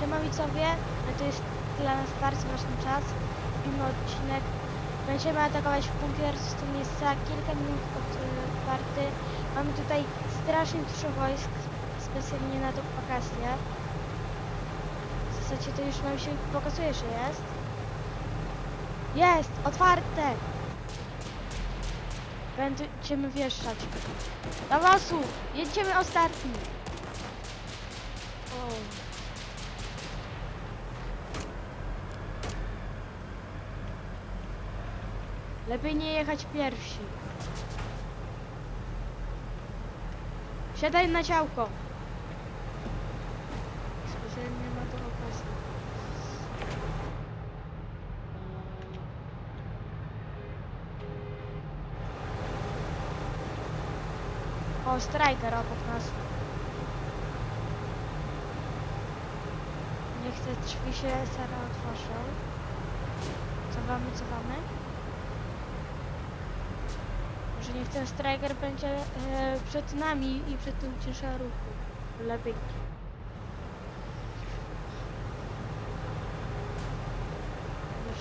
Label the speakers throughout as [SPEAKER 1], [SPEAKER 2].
[SPEAKER 1] Siema widzowie, to jest dla nas bardzo ważny czas. Robimy odcinek. Będziemy atakować bunkier z tym miejsca kilka minut od y, karty. Mamy tutaj strasznie dużo wojsk, specjalnie na tą wakację. W zasadzie to już nam się pokazuje, że jest. Jest! Otwarte! Będziemy wjeżdżać. Do lasu! Jedziemy ostatni! O. Lepiej nie jechać pierwsi. Siadaj na działko. Specjalnie na to okazję. O, strajker obok nas. Niech te drzwi się zaraz otworzą. Cofamy, cofamy. Może niech ten striker będzie e, przed nami i przed tym ciężarówką. Lepiej.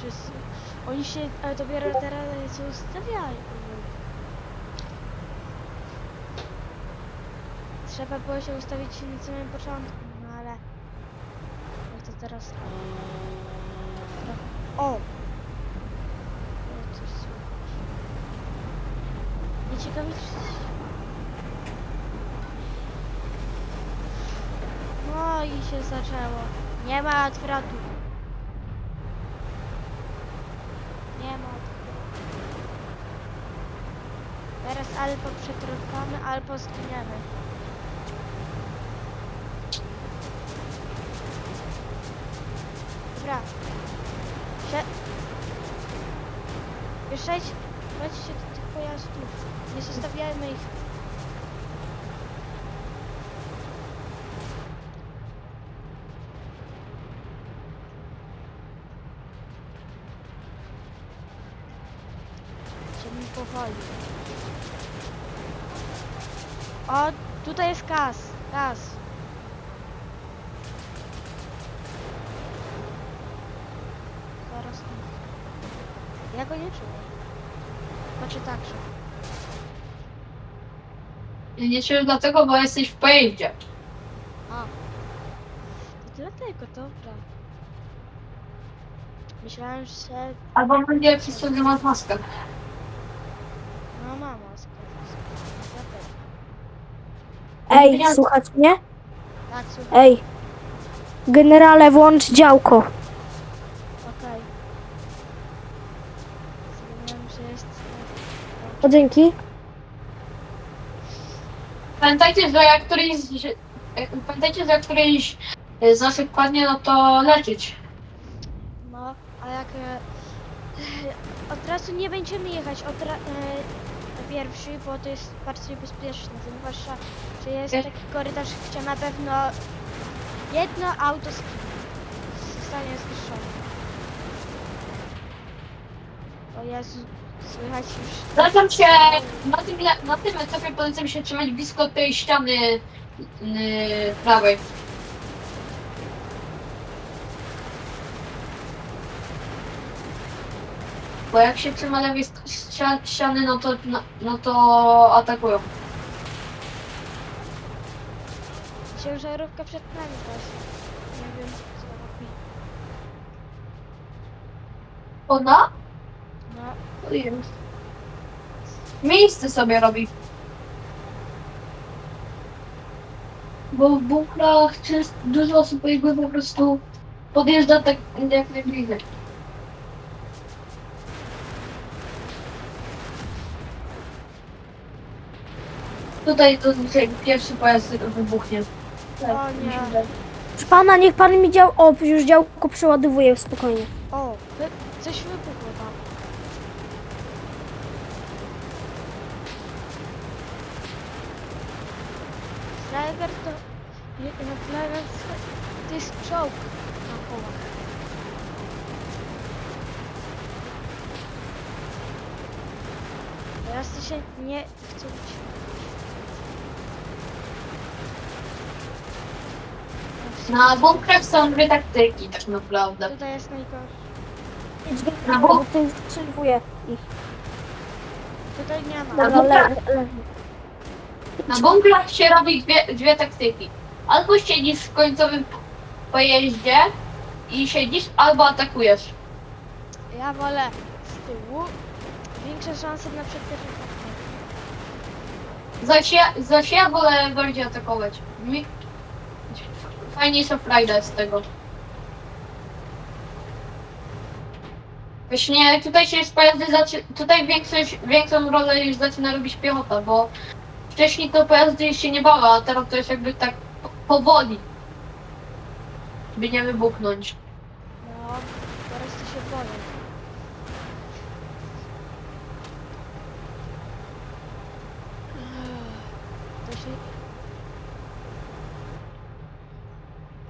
[SPEAKER 1] Jest, oni się e, dopiero teraz się ustawiają. Trzeba było się ustawić na samym początku, no ale... Jak to teraz... O! O, coś słychać. Ciekawi No i się zaczęło. Nie ma odwrotu. Nie ma odwrotu. Teraz albo przetrwamy, albo zginiemy. Dobra. Sie... Wyszedź, chodźcie tych pojazdów. Nie zostawiajmy ich. Idziemy powoli. O, tutaj jest gaz. Gaz. Zaraz. Ja go nie czuję. Znaczy także.
[SPEAKER 2] Nie czujesz dlatego, bo jesteś w pojeździe.
[SPEAKER 1] A. To dlatego, dobra. Myślałem, że...
[SPEAKER 2] Albo będzie przez to, że masz maskę.
[SPEAKER 1] No mam maskę. Dlatego.
[SPEAKER 3] Ej, słuchać mnie?
[SPEAKER 1] Tak, słuchaj.
[SPEAKER 3] Ej. Generale, włącz działko. O, dzięki.
[SPEAKER 2] Pamiętajcie, że jak któryś, że, pamiętajcie, że jak któryś e, z naszych padnie, no to leczyć.
[SPEAKER 1] No, a jak... E, od razu nie będziemy jechać od ra, e, pierwszy, bo to jest bardzo niebezpieczne, zwłaszcza, że jest
[SPEAKER 2] Okej.
[SPEAKER 1] taki korytarz, gdzie na pewno jedno auto sk- zostanie zniszczone. O Jezu, słychać już...
[SPEAKER 2] Polecam się, na tym, na tym etapie polecam się trzymać blisko tej ściany yy, prawej. Bo jak się trzyma lewej ściany, no to, no, no to atakują.
[SPEAKER 1] Ciężarówka przed nami właśnie. Nie wiem, co robi.
[SPEAKER 2] Ona? Jest. Miejsce sobie robi. Bo w bunkrach często dużo osób jakby po prostu podjeżdża tak jak najbliżej. Tutaj to dzisiaj pierwszy pojazd wybuchnie. Tak,
[SPEAKER 1] O nie.
[SPEAKER 2] mi się wydaje.
[SPEAKER 3] Proszę pana, niech pan mi dział... O, już działko przeładowuje, spokojnie.
[SPEAKER 1] o, wy, coś wybuchło tam. Flagger to... Nie, no Flagger to jest czołg na kołach. Teraz to się nie chce być.
[SPEAKER 2] Na bunkrach są dwie taktyki tak naprawdę.
[SPEAKER 1] Tutaj jest najgorsze.
[SPEAKER 2] Na
[SPEAKER 3] bo ty strzeliwuje ich.
[SPEAKER 1] Tutaj nie ma.
[SPEAKER 3] Dobra,
[SPEAKER 2] dobra. Na bunkrach się robi dwie, dwie taktyki. Albo siedzisz w końcowym pojeździe i siedzisz, albo atakujesz.
[SPEAKER 1] Ja wolę z tyłu. Większe szanse na przetrwanie.
[SPEAKER 2] Zaś ja, zaś ja wolę bardziej atakować. Mi... Fajniejsza frajda z tego. Właśnie tutaj się z pojazdy zaczy... tutaj większość, większą rolę już zaczyna robić piechota, bo wcześniej to pojazdy się nie bały, a teraz to jest jakby tak po- powoli. By nie wybuchnąć.
[SPEAKER 1] No, teraz to się boję. To się...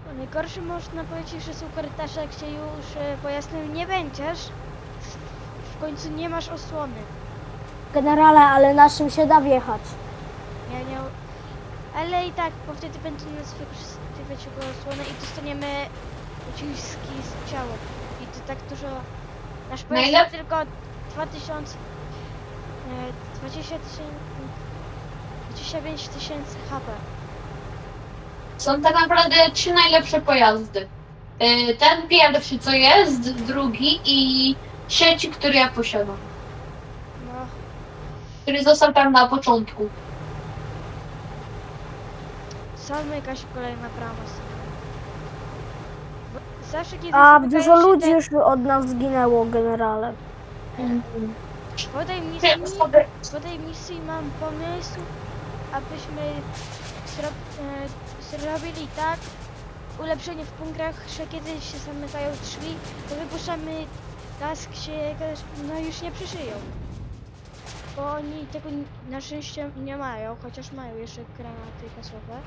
[SPEAKER 1] No, najgorsze można powiedzieć, że są korytarze, jak się już e, pojazdem nie będziesz, w końcu nie masz osłony.
[SPEAKER 3] Generale, ale naszym się da wjechać.
[SPEAKER 1] Ja nie... Ale i tak, bo wtedy nas wykorzystywać jako osłonę i dostaniemy uciski z ciała. I to tak dużo... Nasz pojazd ma
[SPEAKER 2] Najlep-
[SPEAKER 1] tylko 2000... e, 20 tysięcy... 25 tysięcy HP.
[SPEAKER 2] Są tak naprawdę trzy najlepsze pojazdy. Y, Ten pierwszy co jest, drugi i trzeci, który ja posiadam.
[SPEAKER 1] No,
[SPEAKER 2] Który został tam na początku.
[SPEAKER 1] Są jakaś kolejna brama. Bo Zawsze kiedy
[SPEAKER 3] A dużo
[SPEAKER 1] się
[SPEAKER 3] ludzi
[SPEAKER 1] te-
[SPEAKER 3] już od nas zginęło, generale.
[SPEAKER 1] Po tej misji...
[SPEAKER 2] Ty sobie-
[SPEAKER 1] Po tej misji mam pomysł, abyśmy zro, e, zrobili tak, ulepszenie w bunkrach, że kiedy się zamykają drzwi, to wypuszczamy gdzie gaz, no już nie przyszyją. Bo oni tego na szczęście nie mają, chociaż mają jeszcze granaty gazowe,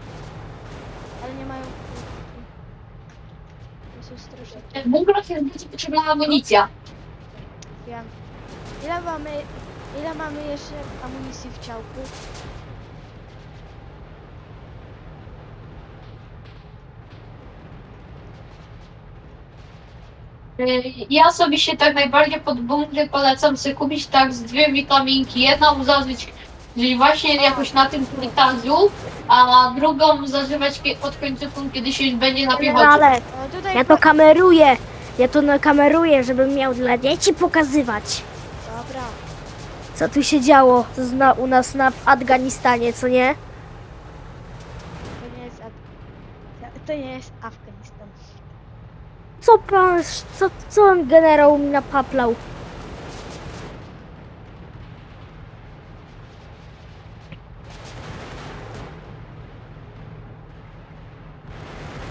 [SPEAKER 1] ale nie mają... To są straszne.
[SPEAKER 2] W bunkrach bardzo potrzebna amunicja.
[SPEAKER 1] Wiem. Ile mamy, ile mamy jeszcze amunicji w ciałku?
[SPEAKER 2] Ja sobie się tak najbardziej pod bunkry polecam sobie kupić tak z dwie witaminki. Jedną zażyć czyli właśnie jakoś na tym korytarzu, a drugą zażywać kie- pod końcówką, kiedy się już będzie na piechocie.
[SPEAKER 1] O, tutaj
[SPEAKER 3] ja to
[SPEAKER 1] pa-
[SPEAKER 3] kameruję. Ja to nakameruję, żebym miał dla dzieci pokazywać.
[SPEAKER 1] Dobra.
[SPEAKER 3] Co tu się działo zna, u nas na, w Afganistanie, co nie?
[SPEAKER 1] To nie jest, Af- to nie jest Afganistan.
[SPEAKER 3] Co pan, co, co generał mi napaplał?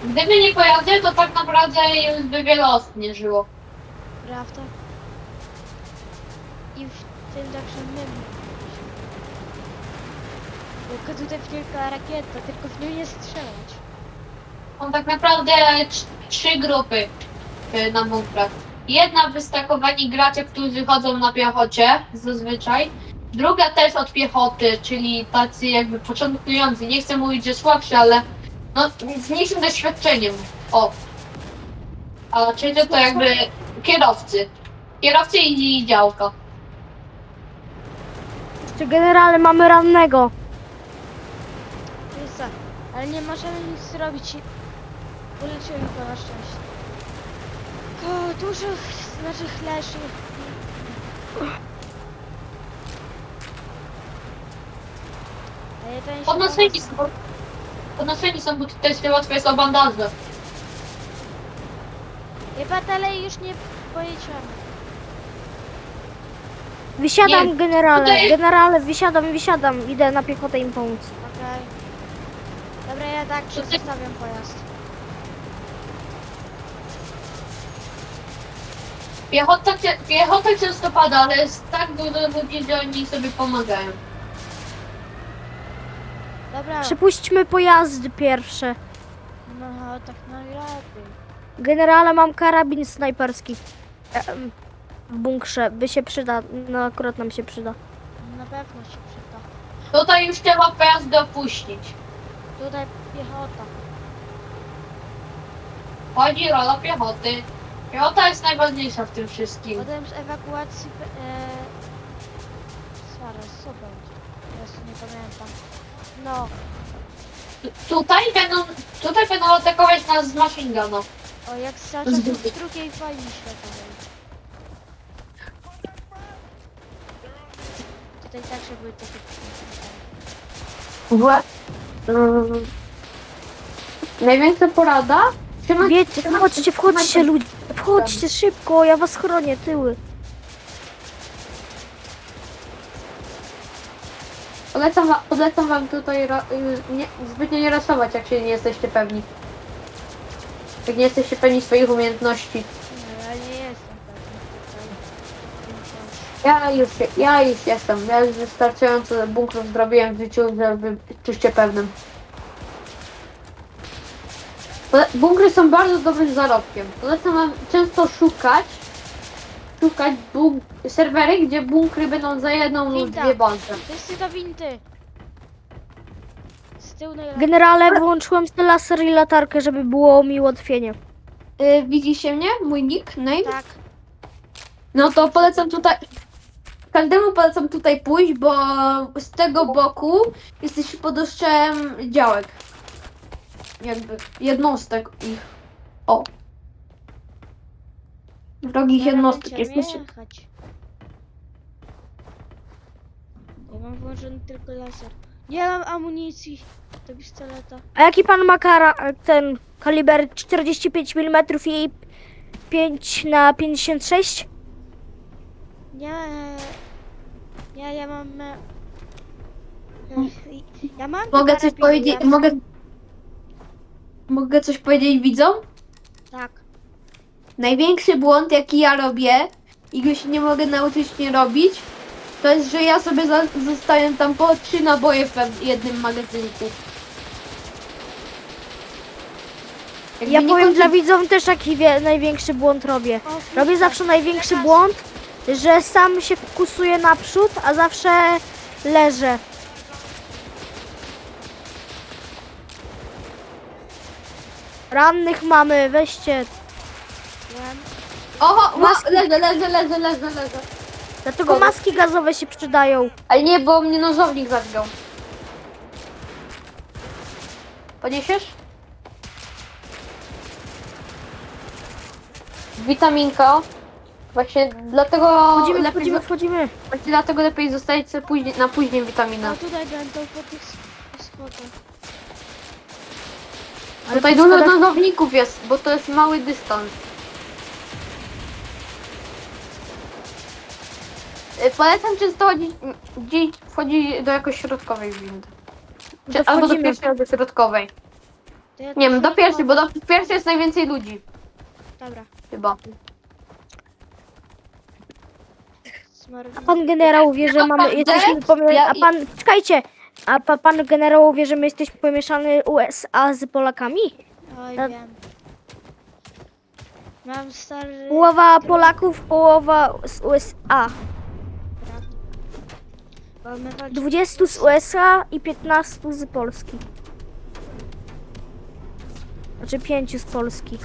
[SPEAKER 2] Gdyby nie pojazdy, to tak naprawdę już by wiele osób nie żyło.
[SPEAKER 1] Prawda? I w tym także my Tylko tutaj kilka rakieta, tylko w nią nie strzelać.
[SPEAKER 2] Są tak naprawdę trz- trzy grupy y, na bunkrach. Jedna wystakowani gracze, którzy chodzą na piechocie zazwyczaj. Druga też od piechoty, czyli tacy jakby początkujący. Nie chcę mówić, że słabszy, ale no, z mniejszym doświadczeniem. O. A trzecia to jakby kierowcy. Kierowcy i działka.
[SPEAKER 3] Czy generale mamy rannego?
[SPEAKER 1] Za. Ale nie możemy nic zrobić. Uleczyłem go na szczęście. O, dużo naszych leży. Ale ten się
[SPEAKER 2] Podnoszeni są. Podnoszeni są, bo tutaj się łatwo jest o bandaże.
[SPEAKER 1] Chyba dalej już nie pojedziemy.
[SPEAKER 3] Wysiadam,
[SPEAKER 2] Nie,
[SPEAKER 3] generale.
[SPEAKER 2] tutaj-
[SPEAKER 3] Generale, wysiadam, wysiadam. Idę na piechotę im pomóc.
[SPEAKER 1] Okej. Dobra, ja tak przestawiam pojazd.
[SPEAKER 2] Piechota, piechota często pada, ale jest tak dużo ludzi, że oni sobie pomagają.
[SPEAKER 1] Dobra.
[SPEAKER 3] Przepuśćmy pojazdy pierwsze.
[SPEAKER 1] No, tak najlepiej.
[SPEAKER 3] Generale, mam karabin snajperski. Em, W bunkrze, by się przyda. No akurat nam się przyda.
[SPEAKER 1] Na pewno się przyda.
[SPEAKER 2] Tutaj już trzeba pojazd dopuścić.
[SPEAKER 1] Tutaj piechota.
[SPEAKER 4] wchodzi rola piechoty. Piechota jest najważniejsza w tym wszystkim.
[SPEAKER 1] Potem z ewakuacji... E... Zaraz, co będzie? Teraz nie pamiętam. No,
[SPEAKER 4] Tu- Tutaj będą, tutaj będą atakować nas z machine gunu.
[SPEAKER 1] o jak z czasów drugiej wojny światowej. Tutaj także były takie...
[SPEAKER 4] Wła- mm. Największa porada?
[SPEAKER 3] Wiecie, wchodźcie, wchodźcie ludzie. Wchodźcie szybko, ja was chronię, tyły.
[SPEAKER 2] Polecam, wa- polecam wam tutaj ro, y, nie, zbytnio nie rasować, jak się nie jesteście pewni. Jak nie jesteście pewni swoich umiejętności.
[SPEAKER 1] No, ja nie jestem pewny tutaj.
[SPEAKER 2] Ja już, się- ja już jestem. Ja już wystarczająco bunkrów zrobiłem w życiu, żeby czuć pewnym. Bunkry są bardzo dobrym zarobkiem. Polecam wam często szukać szukać bunk- serwery, gdzie bunkry będą za jedną lub dwie bazy.
[SPEAKER 1] Wszyscy do windy! Z tyłu najlepiej.
[SPEAKER 3] Generale, wyłączyłem sobie laser i latarkę, żeby było mi łatwienie.
[SPEAKER 2] Y, widzicie mnie? Mój nick? Name?
[SPEAKER 1] Tak.
[SPEAKER 2] No to polecam tutaj. Każdemu polecam tutaj pójść, bo z tego boku jesteś pod ostrzałem działek. Jakby jednostek ich. O. Wrogich
[SPEAKER 1] Ja
[SPEAKER 2] jednostek
[SPEAKER 1] będziemy
[SPEAKER 2] jesteście.
[SPEAKER 1] jechać. Ja mam włączony tylko laser. Nie mam amunicji do pistoleta.
[SPEAKER 3] A jaki pan ma kara, ten kaliber 45 mm i 5 na 56?
[SPEAKER 1] Nie. Nie, ja mam. e, Ja mam
[SPEAKER 2] Mogę coś powiedzieć.
[SPEAKER 1] ja-
[SPEAKER 2] Mogę. Mogę coś powiedzieć widzom?
[SPEAKER 1] Tak.
[SPEAKER 2] Największy błąd, jaki ja robię i go się nie mogę nauczyć nie robić, to jest, że ja sobie za- zostawiam tam po trzy naboje w jednym magazynku. Jakby
[SPEAKER 3] Ja
[SPEAKER 2] nie
[SPEAKER 3] powiem dla widzów też jaki wie, największy błąd robię. Robię zawsze największy błąd, że sam się fokusuję naprzód, a zawsze leżę. Rannych mamy, weźcie.
[SPEAKER 2] Oho, ma- leżę, leżę, leżę, leżę, leżę.
[SPEAKER 3] Dlatego
[SPEAKER 2] Dobra.
[SPEAKER 3] maski gazowe się przydają.
[SPEAKER 2] Ale nie, bo mnie nożownik zadźgał. Poniesiesz? Witaminka. Właśnie dlatego
[SPEAKER 3] Wchodzimy,
[SPEAKER 2] lepiej,
[SPEAKER 3] wchodzimy, wchodzimy.
[SPEAKER 2] właśnie dlatego lepiej zostawić sobie później, na później witaminę.
[SPEAKER 1] No tutaj będą po tych sch- schodach.
[SPEAKER 3] Ale
[SPEAKER 2] Tutaj
[SPEAKER 3] po
[SPEAKER 2] dużo
[SPEAKER 3] schodach-
[SPEAKER 2] nożowników jest, bo to jest mały dystans. Y, Polecam często chodzić, wchodzi do jakoś środkowej windy. Czy,
[SPEAKER 3] To
[SPEAKER 2] albo do
[SPEAKER 3] wchodzimy.
[SPEAKER 2] pierwszej, albo środkowej.
[SPEAKER 1] To ja
[SPEAKER 2] Nie
[SPEAKER 1] tu
[SPEAKER 2] wiem, do
[SPEAKER 1] środkowo-
[SPEAKER 2] pierwszej, bo do pierwszej jest najwięcej ludzi.
[SPEAKER 1] Dobra.
[SPEAKER 2] Chyba.
[SPEAKER 1] Smarownik.
[SPEAKER 3] Pan generał wie, że mamy, jesteśmy A pan, czekajcie. A pa, pan generał wie, że my jesteśmy pomieszany USA z Polakami?
[SPEAKER 1] Oj, wiem. Mam stary...
[SPEAKER 3] Połowa Polaków, połowa z USA.
[SPEAKER 1] walczymy
[SPEAKER 3] 20 z USA i 15 z Polski. Znaczy 5 z Polski.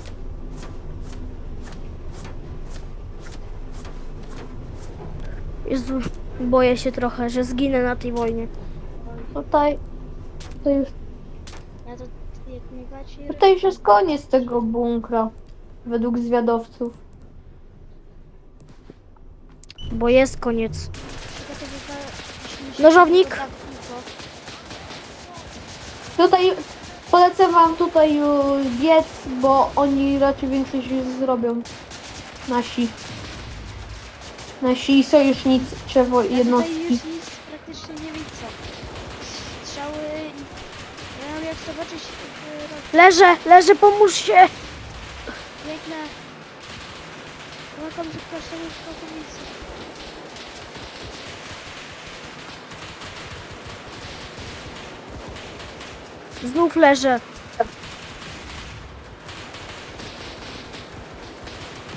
[SPEAKER 3] Jezu, boję się trochę, że zginę na tej wojnie.
[SPEAKER 2] Tutaj, to już,
[SPEAKER 1] Ja to jak najbardziej...
[SPEAKER 2] tutaj już jest koniec tego bunkra. Według zwiadowców.
[SPEAKER 3] Bo jest koniec. Nożownik.
[SPEAKER 2] Tutaj polecam wam tutaj już biec, bo oni raczej większość już zrobią. Nasi. Nasi sojusznicy,
[SPEAKER 1] tutaj
[SPEAKER 2] jednostki.
[SPEAKER 1] już nic praktycznie nie widzę. Strzały... Ja mam jak zobaczyć... e,
[SPEAKER 3] Leżę, leżę, pomóż się!
[SPEAKER 1] Piękne. Łakam, że każdy mi w
[SPEAKER 3] Znów leżę.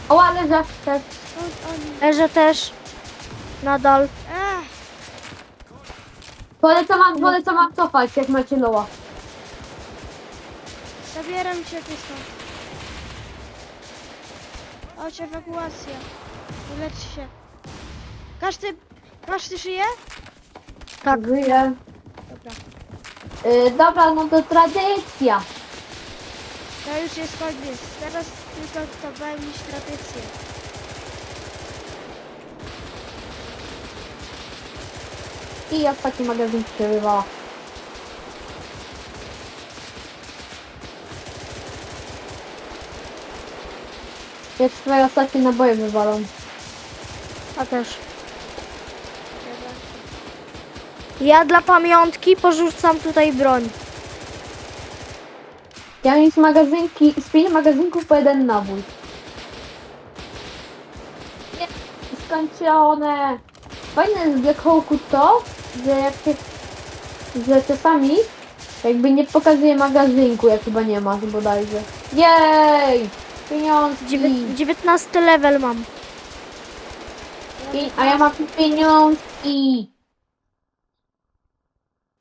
[SPEAKER 2] O, ale za też.
[SPEAKER 1] Skąd oni?
[SPEAKER 3] Leżę też. Nadal.
[SPEAKER 1] Ech,
[SPEAKER 2] Polecam wam, polecam wam cofać, jak macie loła.
[SPEAKER 1] Zabieram cię ty stąd. Chodź, ewakuacja. Ulecz się. Każdy, każdy żyje?
[SPEAKER 2] Tak. Żyję.
[SPEAKER 1] Dobra.
[SPEAKER 2] Y, dobra, no to tradycja.
[SPEAKER 1] To już jest koniec. Teraz tylko to pełnić tradycję.
[SPEAKER 2] I ostatni magazyn przerywała. Jak swoje ostatnie naboje wywalą.
[SPEAKER 3] A też. Ja dla pamiątki porzucam tutaj broń.
[SPEAKER 2] Ja mam z magazynki, z pięć magazynków po jeden nabój. Nie, skończone. Fajne jest w Black Hawku to, że jak się, że czasami jakby nie pokazuje magazynku, jak chyba nie ma bodajże. Jej! Pieniążki!
[SPEAKER 3] Dziewię- 19 level mam.
[SPEAKER 2] A ja mam pieniążki!